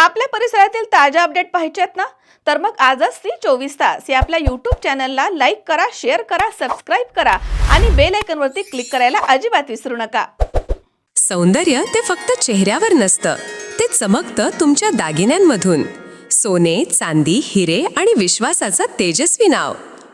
आपल्या परिसरातील ताज्या अपडेट पाहिजेत ना? तर मग आजच ती चोवीस तास या आपल्या यूट्यूब चॅनलला लाईक करा शेअर करा सबस्क्राईब करा आणि बेल आयकॉनवरती क्लिक करायला अजिबात विसरू नका. सौंदर्य ते फक्त चेहऱ्यावर नसतं ते चमकतं तुमच्या दागिन्यांमधून. सोने चांदी हिरे आणि विश्वासाचं तेजस्वी नाव.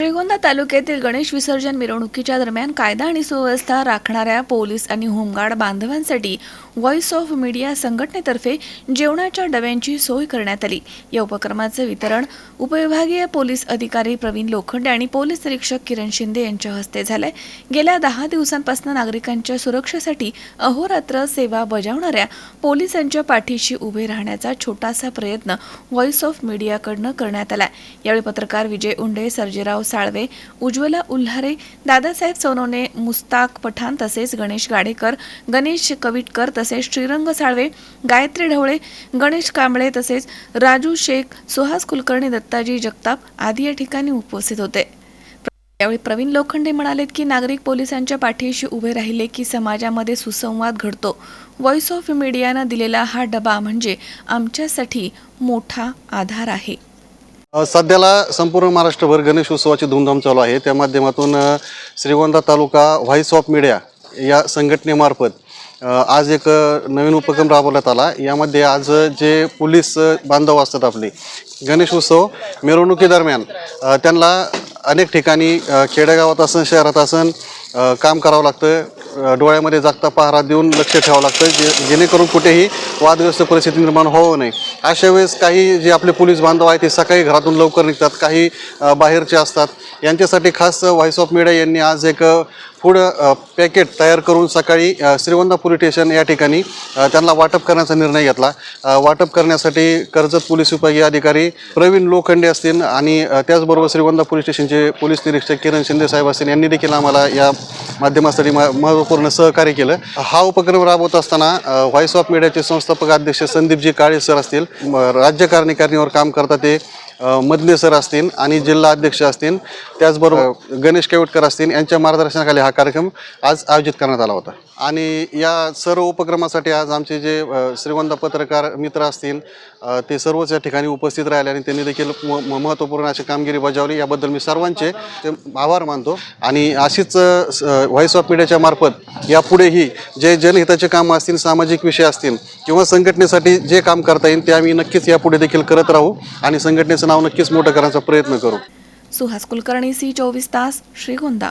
श्रीगोंदा तालुक्यातील गणेश विसर्जन मिरवणुकीच्या दरम्यान कायदा आणि सुव्यवस्था राखणाऱ्या पोलीस आणि होमगार्ड बांधवांसाठी व्हॉइस ऑफ मीडिया संघटनेतर्फे जेवणाच्या डब्यांची सोय करण्यात आली. या उपक्रमाचे वितरण उपविभागीय पोलीस अधिकारी प्रवीण लोखंडे आणि पोलीस निरीक्षक किरण शिंदे यांच्या हस्ते झालंय. गेल्या दहा दिवसांपासून नागरिकांच्या सुरक्षेसाठी अहोरात्र सेवा बजावणाऱ्या पोलिसांच्या पाठीशी उभे राहण्याचा छोटासा प्रयत्न व्हॉइस ऑफ मीडियाकडनं करण्यात आला यावेळी पत्रकार विजय उंडे सर्जेराव साळवे उज्ज्वला उल्हारे दादासाहेब सोनवणे मुस्ताक पठाण तसेच गणेश गाडेकर गणेश कविटकर तसेच श्रीरंग साळवे गायत्री ढवळे गणेश कांबळे तसेच राजू शेख सुहास कुलकर्णी दत्ताजी जगताप आदी या ठिकाणी उपस्थित होते. यावेळी प्रवीण लोखंडे म्हणालेत की नागरिक पोलिसांच्या पाठीशी उभे राहिले की समाजामध्ये सुसंवाद घडतो. व्हॉइस ऑफ मीडियानं दिलेला हा डबा म्हणजे आमच्यासाठी मोठा आधार आहे. सध्याला संपूर्ण महाराष्ट्रभर गणेश उत्सवाची धूमधाम चालू आहे. त्या माध्यमातून श्रीगोंदा तालुका व्हॉइस ऑफ मीडिया या संघटनेमार्फत आज एक नवीन उपक्रम राबवण्यात आला. यामध्ये आज जे पोलीस बांधव असतात आपले गणेश उत्सव मिरवणुकीदरम्यान त्यांना अनेक ठिकाणी खेडेगावात असन शहरात असन काम करावं लागतं. डोळ्यामध्ये जागता पहारा देऊन लक्ष ठेवावं लागतं जे जेणेकरून कुठेही वादग्रस्त परिस्थिती निर्माण होऊ नये. अशा वेळेस काही जे आपले पोलीस बांधव आहेत ते सकाळी घरातून लवकर निघतात काही बाहेरचे असतात. यांच्यासाठी खास व्हॉइस ऑफ मीडिया यांनी आज एक फूड पॅकेट तयार करून सकाळी श्रीवंदा पोलीस स्टेशन या ठिकाणी त्यांना वाटप करण्याचा निर्णय घेतला. वाटप करण्यासाठी कर्जत पोलीस विभागीय अधिकारी प्रवीण लोखंडे असतील आणि त्याचबरोबर श्रीवंदा पोलीस स्टेशनचे पोलीस निरीक्षक किरण शिंदे साहेब असतील यांनी देखील आम्हाला या माध्यमासाठी म महत्त्वपूर्ण सहकार्य केलं. हा उपक्रम राबवत असताना व्हॉइस ऑफ मीडियाचे संस्थापक अध्यक्ष संदीपजी काळे सर असतील राज्य कार्यकारिणीवर काम करतात ते मधले सर असतील आणि जिल्हा अध्यक्ष असतील. त्याचबरोबर गणेश केवटकर असतील यांच्या मार्गदर्शनाखाली हा कार्यक्रम आज आयोजित करण्यात आला होता. आणि या सर्व उपक्रमासाठी आज आमचे जे श्रीवंत श्रीगोंदा पत्रकार मित्र असतील ते सर्वच या ठिकाणी उपस्थित राहिले आणि त्यांनी देखील म- महत्त्वपूर्ण अशी कामगिरी बजावली. याबद्दल मी सर्वांचे ते आभार मानतो. आणि अशीच व्हॉइस ऑफ मीडियाच्या मार्फत यापुढेही जे जनहिताचे कामं असतील सामाजिक विषय असतील किंवा संघटनेसाठी जे काम करता येईल ते आम्ही नक्कीच यापुढे देखील करत राहू आणि संघटनेचं नाव नक्कीच मोठं करण्याचा प्रयत्न करू. सुहास कुलकर्णी सी चोवीस तास श्रीगोंदा.